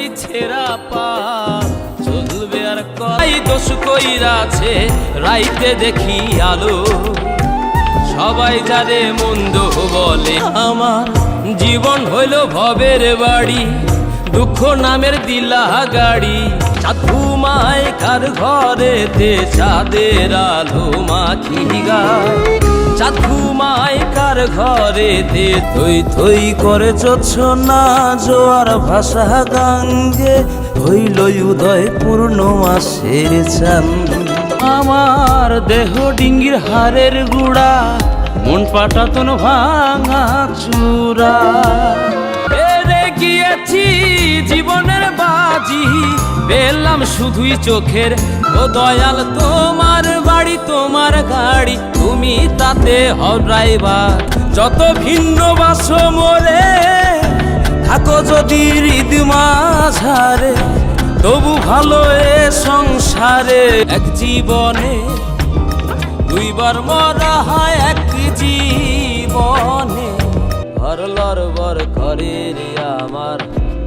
করি ছেঁড়া পা। চলবে আর কই দোষ কইরাছে, রাইতে দেখি আলো। সবাই যারে মন্দ বলে, আমার জীবন হইল ভবের বাড়ি। দুঃখ নামের দিলা গাড়ি চাঁদু মায় কার ঘরেতে, চাঁদের আলো মাখি গায় চাঁদু মায় কার ঘরেতে থই থই করে না জোয়ার ভাষা গাঙ্গে হইল উদয় পূর্ণ মাসের চান আমার দেহ ডিঙ্গির হারের গুড়া, মন পাটাতন ভাঙা চূড়া। বাজি পেলাম শুধুই চোখের ও দয়াল। তোমার বাড়ি, তোমার গাড়ি, তুমি তাতে হও ড্রাইভার। যত ভিন্ন বাস মোরে থাকো যদি হৃদ মাঝারে, তবু ভালো এ সংসারে এক জীবনে। দুইবার মরা হয় এক জীবনে। ঘর লড়বর করে রে আমার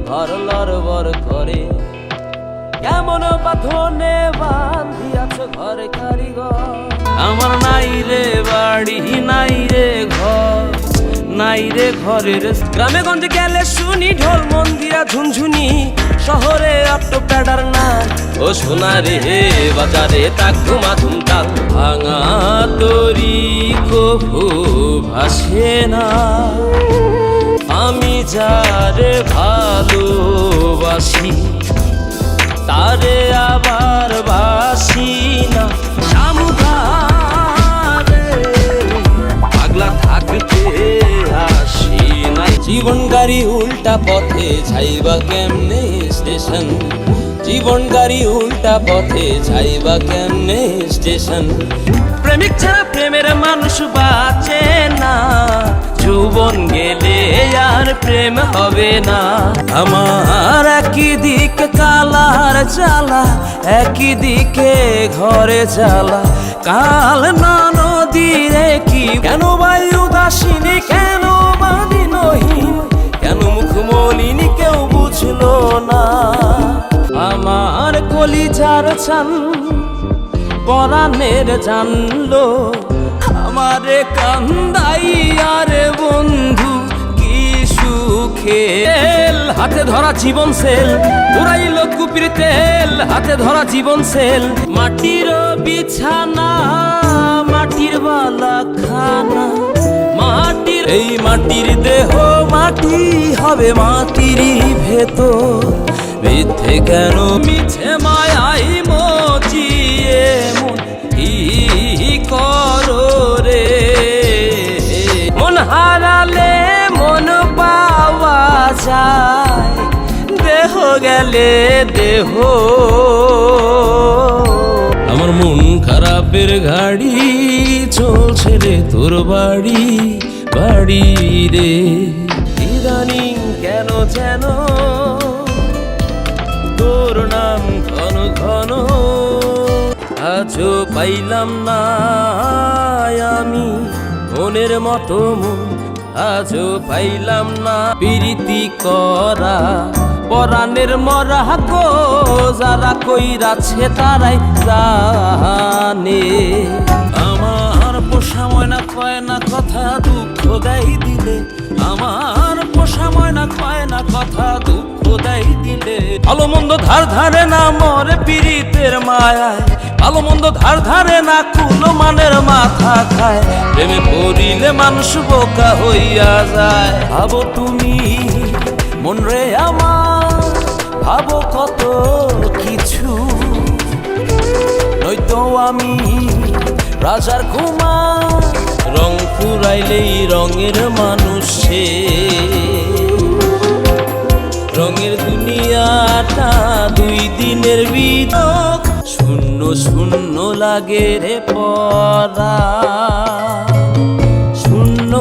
ঘর লড়বর করে। কেমন বাঁধনে বান্ধিয়াছ ঘরে কারিগর? আমার নাই রে বাড়ি, নাই রে ঘর, নাই রে ঘরের গ্রামে গঞ্জে গেলে শুনি ঢোল মন্দিরা ঝুনঝুনি, শহরে অটো প্যাডার না ও সোনা রে বাজারে তাক ধুমা ধুমতাল ভাঙা তরি কভু ভাসে না। আমি যারে ভালোবাসি, তারে আবার বাসি না। সামুদারে পাগলা থাকতে আসি না জীবন গাড়ি উল্টা পথে যাইবা কেমনে স্টেশন? জীবন গাড়ি উল্টা পথে যাইবা কেমনে স্টেশন? প্রেমিক ছাড়া প্রেমের মানুষ প্রেম হবে না। আমার একই দিকে কালার চালা একই দিকে ঘরে চালা কাল না নদীরে কি, কেন বায়ু দাসিনী, কেন বাদিনহীন কেন মুখ মলিনী কেউ বুঝলো না। আমার কলিজার চান পরাণের জানলো, আমারে কান্দাই আরে বন্ধু সুখে তেল হাতে ধরা জীবন সেল। উড়াইল কুপির তেল, হাতে ধরা জীবন সেল। মাটির বিছানা, মাটির বালা খানা। মাটির এই মাটির দেহ, মাটি হবে মাটিরই ভেতর। মিথ্যে কেন মিছে মায়াই যায়, দেহ গেলে দেহ। আমার মন খারাপের গাড়ি চলছে রে তোর বাড়ি বাড়ি রে। ইদানিং কেন যেন তোর নাম ঘন ঘন আজও পাইলাম না আমি মনের মতো মন। আজও পাইলাম না প্রীতি করা। পরাণের মরা গো যারা কইরাছে তারাই জানে। আমার পোষা ময়না কয় না কথা দুঃখ দেয় দিলে। আমার পোষা ময়না কয় না কথা ভালো মন্দ ধার ধারে না মরে পীড়িতের মায়ায়। ভালো মন্দ ধার ধারে না কুলো মানের মাথা খায়। প্রেমে পড়িলে মানুষ বোকা হইয়া যায়। ভাবো তুমি, মন রে আমার, ভাবো কত কিছু। নয়তো আমি রাজার কুমার, রং ফুরাইলেই রঙের মানুষে। রঙের দুনিয়াটা দুই দিনের বিদক শূন্য শূন্য লাগে রে পরা শূন্য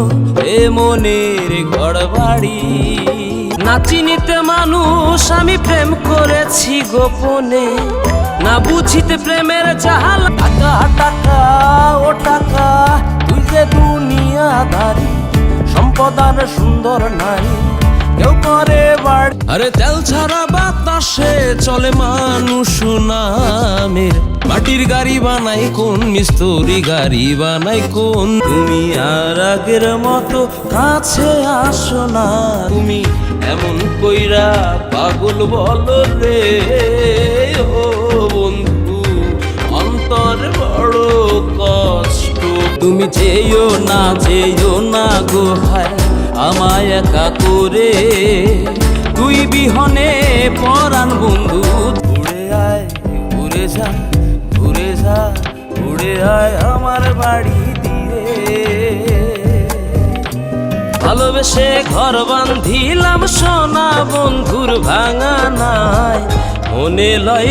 এ মনের ঘর বাড়ি মানুষ, আমি প্রেম করেছি গোপনে। না বুঝিতে প্রেমের জাহাল। টাকা টাকা, ও টাকা, তুই যে দুনিয়াদারি। সম্পদ আর সুন্দর নারী কেউ করে বাড়ি আরে তেল ছাড়া বাতা আকাশে চলে মানুষ নামের মাটির গাড়ি বানাই কোন মিস্ত্রি গাড়ি বানাই কোন। তুমি আর আগের মতো কাছে আসো না। তুমি এমন কইরা পাগল বলো রে। ও বন্ধু অন্তর বড় কষ্ট। তুমি যেও না যেও না গো হায় আমায় একা করে তুই বিহনে পরাণ বন্ধু। ঘুরে আয়, ঘুরে যা ঘুরে যা, ঘুরে আয় আমার বাড়ি দিয়ে। ভালোবেসে ঘর বান্ধিলাম সোনা বন্ধুর ভাঙা নাই। মনে লয়